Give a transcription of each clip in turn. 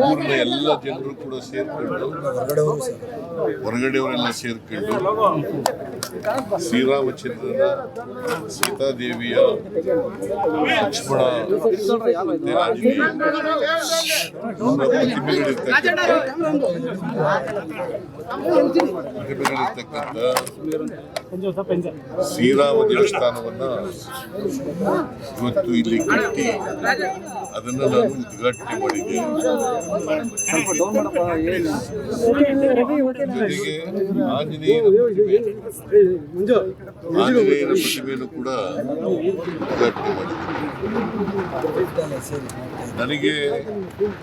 ಊರಿನ ಎಲ್ಲ ಜನರು ಕೂಡ ಸೇರ್ಕೊಂಡು ಹೊರಗಡೆಯವರೆಲ್ಲ ಸೇರ್ಕೊಂಡು ಶ್ರೀರಾಮಚಂದ್ರನ ಸೀತಾದೇವಿಯ ಲಕ್ಷ್ಮಣ ಮತ್ತೆ ಆಂಜನೇಯ ಅವರ ಪ್ರತಿಮೆಗಳಿರ್ತಕ್ಕಂಥ ಪ್ರತಿಮೆಗಳಿರ್ತಕ್ಕಂಥ ಶ್ರೀರಾಮ ದೇವಸ್ಥಾನವನ್ನು ಇವತ್ತು ಇಲ್ಲಿ ಕಟ್ಟಿ ಅದನ್ನು ನಾನು ಉದ್ಘಾಟನೆ ಮಾಡಿದ್ದೇನೆ ಜೊತೆಗೆ ಆಂಜನೇಯನ ಪ್ರತಿಮೆ ಆಂಜನೇಯನ ಪ್ರತಿಮೆಯನ್ನು ಕೂಡ ಉದ್ಘಾಟನೆ ಮಾಡಿದ್ದೇನೆ ನನಗೆ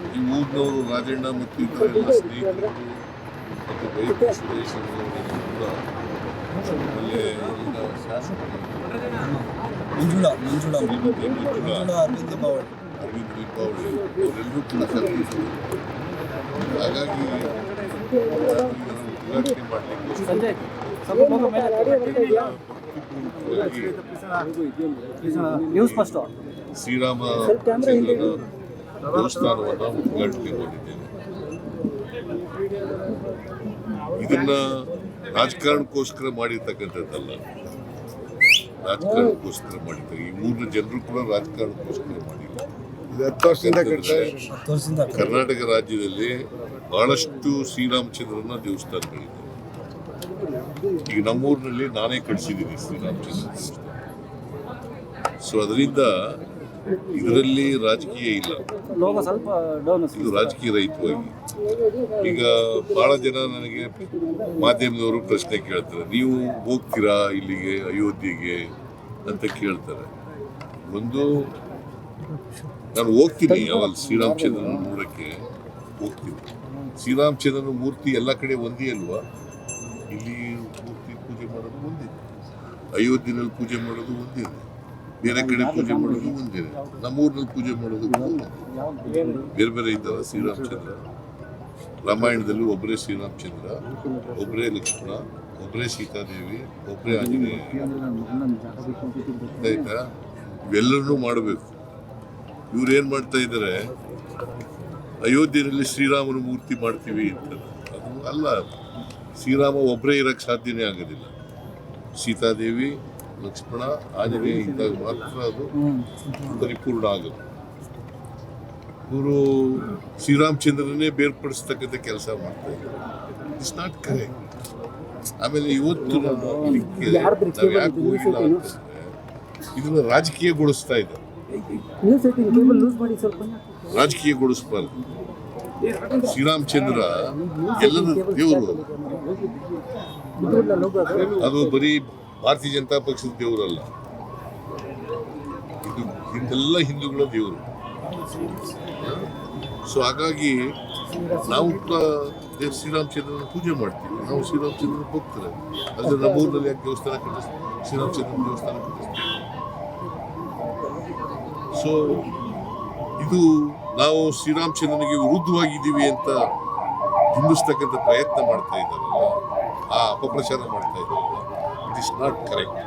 ಈ ಊರಿನವರು ರಾಜಣ್ಣ ಮತ್ತು ಇತರೆಲ್ಲ ಸ್ನೇಹಿತರು ಮತ್ತು ಬೈಕು ಸುರೇಶ್ ಕೂಡ ಆಮೇಲೆ ಇಲ್ಲಿನ ಶಾಸಕರು ಮಂಜುಳಾ ಮಂಜುಳಾ. ಶ್ರೀಮತಿ ಮಂಜುಳಾ ಮಂಜುಳಾ ಅರವಿಂದ ಬಾವಳಿ. ಅರವಿಂದ್ ದೀಪಾವಳಿ ಅವರೆಲ್ಲರೂ ಕೂಡ ಕರೆದಿದ್ದರು ಹಾಗಾಗಿ ಉದ್ಘಾಟನೆ ಮಾಡಲಿಕ್ಕೆ ಶ್ರೀರಾಮ ಚಂದ್ರನ ದೇವಸ್ಥಾನವನ್ನು ಉದ್ಘಾಟನೆ ಮಾಡಿದ್ದೇನೆ ಇದನ್ನ ರಾಜಕಾರಣಕ್ಕೋಸ್ಕರ ಮಾಡಿರ್ತಕ್ಕಂಥದ್ದಲ್ಲ. ರಾಜಕಾರಣಕ್ಕೋಸ್ಕರ ಮಾಡಿದ್ದಾರೆ ಈ ಮೂರು ಜನರು ಕೂಡ ರಾಜಕಾರಣಕ್ಕೋಸ್ಕರ ಮಾಡಿಲ್ಲ. ಕರ್ನಾಟಕ ರಾಜ್ಯದಲ್ಲಿ ಬಹಳಷ್ಟು ಶ್ರೀರಾಮಚಂದ್ರನ ದೇವಸ್ಥಾನಗಳಿದೆ. ಈಗ ನಮ್ಮೂರಿನಲ್ಲಿ ನಾನೇ ಕಳಿಸಿದ್ದೀನಿ ಶ್ರೀರಾಮಚಂದ್ರ ದೇವಸ್ಥಾನ ಸೊ ಅದರಿಂದ ಇದರಲ್ಲಿ ರಾಜಕೀಯ ಇಲ್ಲ. ಇದು ರಾಜಕೀಯ ರಹಿತವಾಗಿ. ಈಗ ಬಹಳ ಜನ ನನಗೆ ಮಾಧ್ಯಮದವರು ಪ್ರಶ್ನೆ ಕೇಳ್ತಾರೆ ನೀವು ಹೋಗ್ತೀರಾ ಇಲ್ಲಿಗೆ ಅಯೋಧ್ಯೆಗೆ? ಅಂತ ಕೇಳ್ತಾರೆ. ಒಂದು ನಾನು ಹೋಗ್ತೀನಿ ಯಾವಾಗ? ಶ್ರೀರಾಮಚಂದ್ರನ ನೋಡಕ್ಕೆ ಹೋಗ್ತೀನಿ. ಶ್ರೀರಾಮಚಂದ್ರನ ಮೂರ್ತಿ ಎಲ್ಲ ಕಡೆ ಒಂದೇ ಅಲ್ವಾ? ಇಲ್ಲಿ ಮೂರ್ತಿ ಪೂಜೆ ಮಾಡೋದು ಒಂದೇ. ಅಯೋಧ್ಯೆಯಲ್ಲಿ ಪೂಜೆ ಮಾಡೋದು ಒಂದೇ ಬೇರೆ ಕಡೆ ಪೂಜೆ ಮಾಡೋದು ಒಂದೇ ನಮ್ಮೂರಿನಲ್ಲಿ ಪೂಜೆ ಮಾಡೋದು ಬೇರೆ ಬೇರೆ ಇದ್ದಾರ, ಶ್ರೀರಾಮಚಂದ್ರ. ರಾಮಾಯಣದಲ್ಲಿ ಒಬ್ಬರೇ ಶ್ರೀರಾಮಚಂದ್ರ, ಒಬ್ಬರೇ ಲಕ್ಷ್ಮಣ, ಒಬ್ಬರೇ ಸೀತಾದೇವಿ, ಒಬ್ಬರೇ ಆಂಜನೇಯ. ಆಯ್ತಾ? ಇವೆಲ್ಲರನ್ನೂ ಮಾಡಬೇಕು. ಇವ್ರು ಏನು ಮಾಡ್ತಾ ಇದ್ದಾರೆ? ಅಯೋಧ್ಯೆಯಲ್ಲಿ ಶ್ರೀರಾಮನ ಮೂರ್ತಿ ಮಾಡ್ತೀವಿ ಅಂತ. ಅದು ಅಲ್ಲ. ಶ್ರೀರಾಮ ಒಬ್ಬರೇ ಇರಕ್ಕೆ ಸಾಧ್ಯನೇ ಆಗೋದಿಲ್ಲ. ಸೀತಾದೇವಿ ಲಕ್ಷ್ಮಣ ಆದರೆ ಇದ್ದಾಗ ಮಾತ್ರ ಅದು ಪರಿಪೂರ್ಣ ಆಗುತ್ತೆ ಇವರು ಶ್ರೀರಾಮಚಂದ್ರನೇ ಬೇರ್ಪಡಿಸ್ತಕ್ಕಂಥ ಕೆಲಸ ಮಾಡ್ತಾ ಇದ್ದಾರೆ. ಇಟ್ಸ್ ನಾಟ್ ಕರೆಕ್ಟ್ ಆಮೇಲೆ ಇವತ್ತು ಇದಕ್ಕೆ ನಾವು ಯಾಕೆ ಹೋಗಿಲ್ಲ ಅಂತಂದ್ರೆ ಇದನ್ನ ರಾಜಕೀಯಗೊಳಿಸ್ತಾ ಇದ್ದಾರೆ. ರಾಜಕೀಯಗೊಳಿಸಬಾರ್ದು. ಶ್ರೀರಾಮಚಂದ್ರ ಎಲ್ಲರ ದೇವರು ಅದು ಬರೀ ಭಾರತೀಯ ಜನತಾ ಪಕ್ಷದ ದೇವರಲ್ಲ. ಇದು ಹಿಂದೆಲ್ಲ ಹಿಂದೂಗಳ ದೇವರು. ಸೊ ಹಾಗಾಗಿ ನಾವು ದೇವ್ ಶ್ರೀರಾಮಚಂದ್ರನ ಪೂಜೆ ಮಾಡ್ತೀವಿ. ನಾವು ಶ್ರೀರಾಮಚಂದ್ರನ ಹೋಗ್ತಾರೆ ಅದ್ರ ನಮ್ಮ ಊರಿನಲ್ಲಿ ಯಾಕೆ ದೇವಸ್ಥಾನ ಕಟ್ಟಿಸ್ತೀವಿ? ಶ್ರೀರಾಮಚಂದ್ರನ ದೇವಸ್ಥಾನ ಕಟ್ಟಿಸ್ತೀವಿ. ಸೊ ಇದು ನಾವು ಶ್ರೀರಾಮಚಂದ್ರನಿಗೆ ವಿರುದ್ಧವಾಗಿದ್ದೀವಿ ಅಂತ ಬಿಂಬಿಸ್ತಕ್ಕಂಥ ಪ್ರಯತ್ನ ಮಾಡ್ತಾ ಇದ್ದಾರಲ್ಲ, ಆ ಅಪಪ್ರಚಾರ ಮಾಡ್ತಾ ಇದ್ದಾರಲ್ಲ it is not correct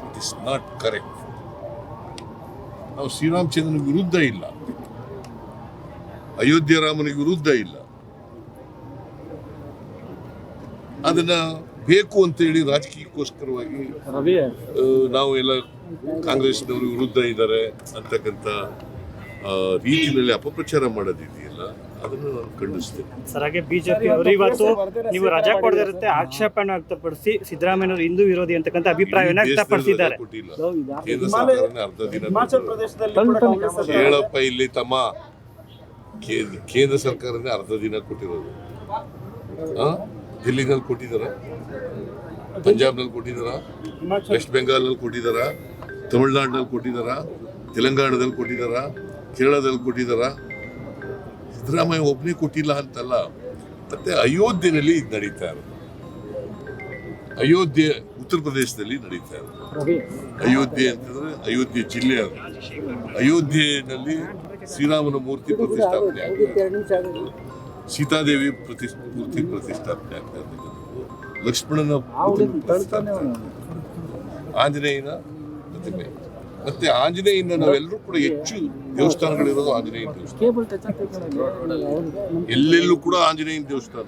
it is not correct ನಾವು ಶ್ರೀರಾಮಚಂದ್ರನ ವಿರುದ್ಧ ಇಲ್ಲ. ಅಯೋಧ್ಯ ರಾಮನಿಗೆ ವಿರುದ್ಧ ಇಲ್ಲ. ಅದನ್ನ ಬೇಕು ಅಂತೇಳಿ ರಾಜಕೀಯಕ್ಕೋಸ್ಕರವಾಗಿ ರವಿ ಆ, ನಾವು ಎಲ್ಲ ಕಾಂಗ್ರೆಸ್ನವರು ವಿರುದ್ಧ ಇದ್ದಾರೆ ಅಂತಕ್ಕಂಥ ರೀತಿಯಲ್ಲಿ ಅಪಪ್ರಚಾರ ಮಾಡೋದಿದೆಯಲ್ಲ. ಅದನ್ನು ಖಂಡಿಸ್ತೀವಿ. ಸರ್ ಹಾಗೆ ಬಿಜೆಪಿ ಅವರು ಇವತ್ತು ನೀವು ರಜಾ ಕೊಡದಿರುತ್ತೆ ಆಕ್ಷೇಪಣೆ ವ್ಯಕ್ತಪಡಿಸಿ ಸಿದ್ದರಾಮಯ್ಯನವರು ಹಿಂದೂ ವಿರೋಧಿ ಅಂತಕ್ಕಂಥ ಅಭಿಪ್ರಾಯವನ್ನ ವ್ಯಕ್ತಪಡಿಸಿದ್ದಾರೆ. ಕೇಂದ್ರ ಸರ್ಕಾರನೇ ಅರ್ಧ ದಿನ ಹೇಳಪ್ಪ ಇಲ್ಲಿ ತಮ್ಮ ಕೇಂದ್ರ ಸರ್ಕಾರನೇ ಅರ್ಧ ದಿನ ಕೊಟ್ಟಿರೋದು. ಆ? ದಿಲ್ಲಿನಲ್ಲಿ ಕೊಟ್ಟಿದ್ದಾರ? ಪಂಜಾಬ್ನಲ್ಲಿ ಕೊಟ್ಟಿದ್ದಾರ? ವೆಸ್ಟ್ ಬೆಂಗಾಲ್ನಲ್ಲಿ ಕೊಟ್ಟಿದ್ದಾರ? ತಮಿಳ್ನಾಡಿನಲ್ಲಿ ಕೊಟ್ಟಿದ್ದಾರ? ತೆಲಂಗಾಣದಲ್ಲಿ ಕೊಟ್ಟಿದ್ದಾರ? ಕೇರಳದಲ್ಲಿ ಕೊಟ್ಟಿದ್ದಾರ? ಸಿದ್ದರಾಮಯ್ಯ ಒಬ್ಬನೇ ಕೊಟ್ಟಿಲ್ಲ ಅಂತಲ್ಲ, ಮತ್ತೆ ಅಯೋಧ್ಯೆಯಲ್ಲಿ ಇದು ನಡೀತಾ ಇರೋದು. ಅಯೋಧ್ಯೆ, ಉತ್ತರ ಪ್ರದೇಶದಲ್ಲಿ ನಡೀತಾ ಇರೋದು. ಅಯೋಧ್ಯೆ ಅಂತಂದ್ರೆ ಅಯೋಧ್ಯೆ ಜಿಲ್ಲೆ ಅದು. ಅಯೋಧ್ಯೆಯಲ್ಲಿ ಶ್ರೀರಾಮನ ಮೂರ್ತಿ ಪ್ರತಿಷ್ಠಾಪನೆ ಆಗ್ತದೆ. ಸೀತಾದೇವಿ ಪ್ರತಿ, ಮೂರ್ತಿ ಪ್ರತಿಷ್ಠಾಪನೆ ಆಗ್ತಾ ಲಕ್ಷ್ಮಣನ ಆಂಜನೇಯನ ಪ್ರತಿಮೆ. ಮತ್ತೆ ಆಂಜನೇಯನ ನಾವೆಲ್ಲರೂ ಕೂಡ ಹೆಚ್ಚು ದೇವಸ್ಥಾನಗಳಿರೋದು ಆಂಜನೇಯನ ದೇವಸ್ಥಾನ. ಎಲ್ಲೆಲ್ಲೂ ಕೂಡ ಆಂಜನೇಯನ ದೇವಸ್ಥಾನ.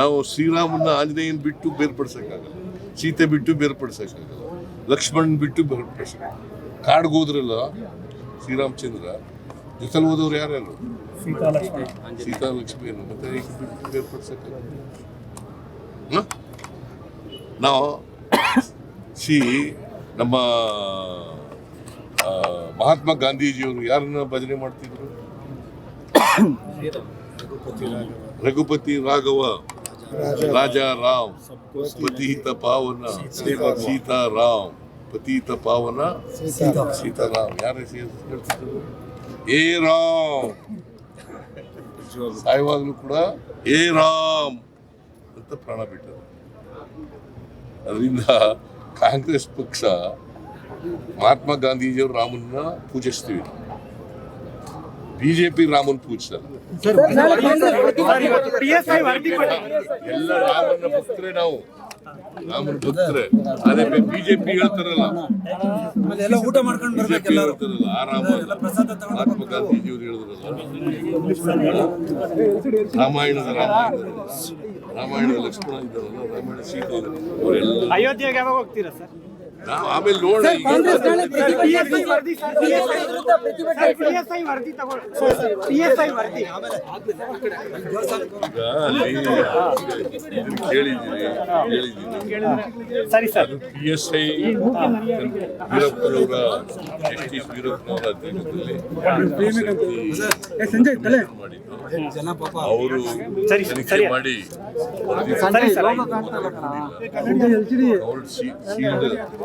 ನಾವು ಶ್ರೀರಾಮನ್ನ ಆಂಜನೇಯನ್ ಬಿಟ್ಟು ಬೇರ್ಪಡಿಸಕ್ಕಾಗಲ್ಲ. ಸೀತೆ ಬಿಟ್ಟು ಬೇರ್ಪಡಿಸಕ್ಕಾಗಲ್ಲ. ಲಕ್ಷ್ಮಣ್ ಬಿಟ್ಟು ಬೇರ್ಪಡಿಸೋಕ್ಕಾಗಲ್ಲ. ಕಾಡ್ಗೆ ಹೋದ್ರಲ್ಲ ಶ್ರೀರಾಮಚಂದ್ರ ಜೊತೆಲಿ ಹೋದವ್ರು ಯಾರ್ಯಾರು ಸೀತಾ ಲಕ್ಷ್ಮಿ ಸೀತಾ ಲಕ್ಷ್ಮಿಯನ್ನು ಮತ್ತೆ ಬೇರ್ಪಡಿಸೋಕ್ಕಾಗಲ್ಲ? ನಾವು ಸಿ ನಮ್ಮ ಮಹಾತ್ಮ ಗಾಂಧೀಜಿಯವರು ಯಾರನ್ನ ಭಜನೆ ಮಾಡ್ತಿದ್ರು? ರಘುಪತಿ ರಾಘವ, ರಾಜ ರಾಮ್, ಪತಿಹಿತ ಪಾವನ ಸೀತಾರಾಮ್ ಪತಿಹಿತ ಪಾವನ ಸೀತಾರಾಮ್ ಯಾರ ಹೇಳ್ತಿದ್ರು? ಏ ರಾಮ್. ಸಾಯುವಾಗಲೂ ಕೂಡ ಏ ರಾಮ್ ಅಂತ ಪ್ರಾಣ ಬಿಟ್ಟರು. ಅದರಿಂದ ಕಾಂಗ್ರೆಸ್ ಪಕ್ಷ ಮಹಾತ್ಮ ಗಾಂಧೀಜಿಯವರು ರಾಮನ್ನ ಪೂಜಿಸ್ತೀವಿ. ಬಿಜೆಪಿ ರಾಮನ್ ಪೂಜಿಸಲ್ಲ. ಪಿ ಎಸ್ ಐ ವರದಿ ಕೊಡಿ ಎಲ್ಲ ರಾಮನ ಭಕ್ತರೇ ನಾವು. ರಾಮನ ಭಕ್ತರೇ ಅದೇ ಬಿಜೆಪಿ ಹೇಳ್ತಾರಲ್ಲ. ಊಟ ಮಾಡ್ಕೊಂಡು ಬರ್ಬೇಕು ಎಲ್ಲರೂ. ಹೇಳ್ತಾರಲ್ಲ ಆ ರಾಮ ಪ್ರಸಾದ ತಗೊಂಡು ಮಹಾತ್ಮ ಗಾಂಧೀಜಿಯವರು ಹೇಳಿದ್ರಲ್ಲ. ರಾಮಾಯಣದ ರಾಮ ಇದ್ದಾರಲ್ಲ, ರಾಮಾಯಣದ ಲಕ್ಷ್ಮಣ ಇದ್ದಾರಲ್ಲ ರಾಮಾಯಣ ಸೀತೆ ಅವರೆಲ್ಲ ಅಯೋಧ್ಯೆಗೆ ಯಾವಾಗ ಹೋಗ್ತೀರಾ ಸರ್? ನಾವು ಆಮೇಲೆ ನೋಡಿ ಕೇಳಿದ್ದೀನಿ ಸರಿ ಸರ್ ಪಿ ಎಸ್ ಐ ವೀರಪ್ಪನವರ ಜಸ್ಟಿಸ್ ವೀರಪ್ಪನವರ ಮಾಡಿದ್ದು ಪಾಪ ಅವರು ತನಿಖೆ ಸರಿ. ಮಾಡಿ ವರದಿ